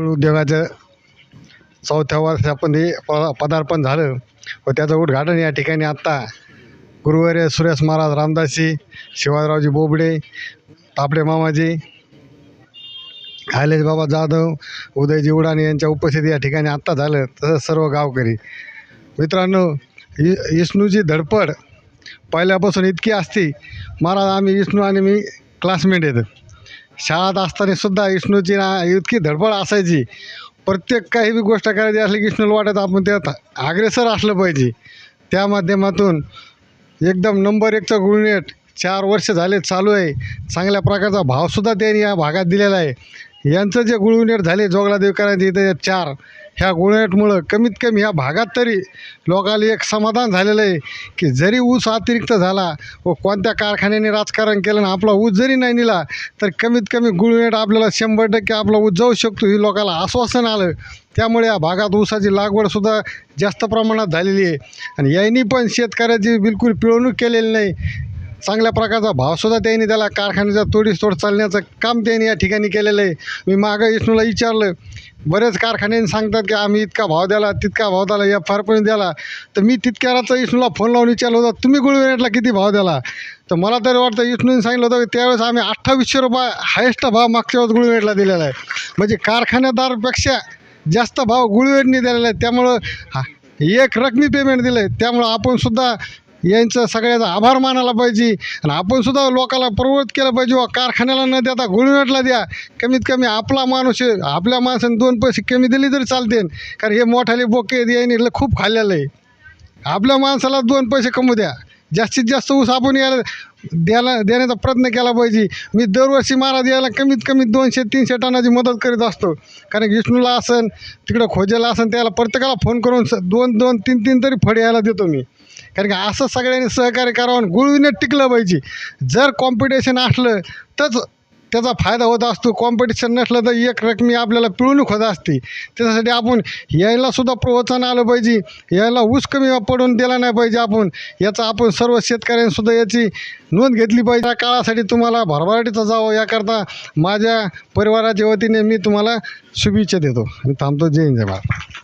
गुळ उद्योगाचं चौथ्या वर्षामध्ये प पदार्पण झालं व त्याचं उद्घाटन या ठिकाणी आत्ता गुरुवारी सुरेश महाराज रामदासी शिवाजीरावजी बोबडे तापडे मामाजी हायलेश बाबा जाधव उदयजी उडाणे यांच्या उपस्थिती या ठिकाणी आत्ता झालं तसंच सर्व गावकरी. मित्रांनो वि विष्णूची धडपड पहिल्यापासून इतकी असती. महाराज आम्ही विष्णू आणि मी क्लासमेट येतं शाळात असताना सुद्धा विष्णूची ना इतकी धडपड असायची. प्रत्येक काही बी गोष्ट करायची असली की विष्णूला वाटत आपण त्यात अग्रेसर असलं पाहिजे. त्या माध्यमातून एकदम नंबर एकचा गुळनेट चार वर्ष झाले चालू आहे. चांगल्या प्रकारचा भावसुद्धा त्यांनी या भागात दिलेला आहे. यांचं जे गुळनेट झाले जोगला देवकरांचे इथे चार ह्या गुळनेटमुळं कमीत कमी ह्या भागात तरी लोकांना एक समाधान झालेलं आहे की जरी ऊस अतिरिक्त झाला व कोणत्या कारखान्याने राजकारण केलं ना आपला ऊस जरी नाही निला तर कमीत कमी गुळनेट आपल्याला शंभर टक्के आपला ऊस जाऊ शकतो ही लोकांना आश्वासन आलं. त्यामुळे या भागात ऊसाची लागवडसुद्धा जास्त प्रमाणात झालेली आहे. आणि यांनी पण शेतकऱ्याची बिलकुल पिळवणूक केलेली नाही. चांगल्या प्रकारचा भावसुद्धा त्यांनी त्याला कारखान्याचा तोडीस तोड चालण्याचं काम त्यांनी या ठिकाणी केलेलं आहे. मी मागं विष्णूला विचारलं बरेच कारखान्यांनी सांगतात की आम्ही इतका भाव द्याला तितका भाव द्याला या फारपणी द्याला. तर मी तितक्यालाच विष्णूला फोन लावून विचारलं होतं तुम्ही गुळवेटला किती भाव द्याला? तर मला तरी वाटतं विष्णूने सांगितलं होतं की त्यावेळेस आम्ही अठ्ठावीसशे रुपये हायेस्ट भाव मागच्या वेळेस गुळवेटला दिलेला आहे. म्हणजे कारखान्यादारपेक्षा जास्त भाव गुळवेटने दिलेला आहे. त्यामुळं हा एक रकमी पेमेंट दिलं आहे त्यामुळं आपणसुद्धा यांचं सगळ्याचा आभार मानायला पाहिजे. आणि आपण सुद्धा प्रवृत्त केलं पाहिजे व कारखान्याला न देता गुळवेटला द्या. कमीत कमी आपला माणूस आपल्या माणसाने दोन पैसे कमी दिले तरी चालते. कारण हे मोठाले बोके यांनी खूप खाल्लेलं आहे. आपल्या माणसाला दोन पैसे कमवू द्या. जास्तीत जास्त ऊस आपण याला द्यायला देण्याचा प्रयत्न केला पाहिजे. मी दरवर्षी महाराज यायला कमीत कमी दोनशे तीनशे टनाची मदत करीत असतो. कारण विष्णूला असन तिकडं खोजेला असन त्याला प्रत्येकाला फोन करून स दोन दोन तीन तीन तरी फळे यायला देतो मी. कारण की असं सगळ्यांनी सहकार्य करावं आणि गुळवीने टिकलं पाहिजे. जर कॉम्पिटिशन असलं तरच त्याचा फायदा होत असतो कॉम्पिटिशन नसलं तर एक रकमी आपल्याला पिळवणूक होत असते. त्याच्यासाठी आपण यायलासुद्धा प्रोत्साहन आलं पाहिजे. यायला ऊस कमी पडून दिला नाही पाहिजे आपण. याचा आपण सर्व शेतकऱ्यांनीसुद्धा याची नोंद घेतली पाहिजे. या काळासाठी तुम्हाला भरभराटीचा जावं. याकरता माझ्या परिवाराच्या वतीने मी तुम्हाला शुभेच्छा देतो. आणि थांबतो. जय हिंद जय भारत.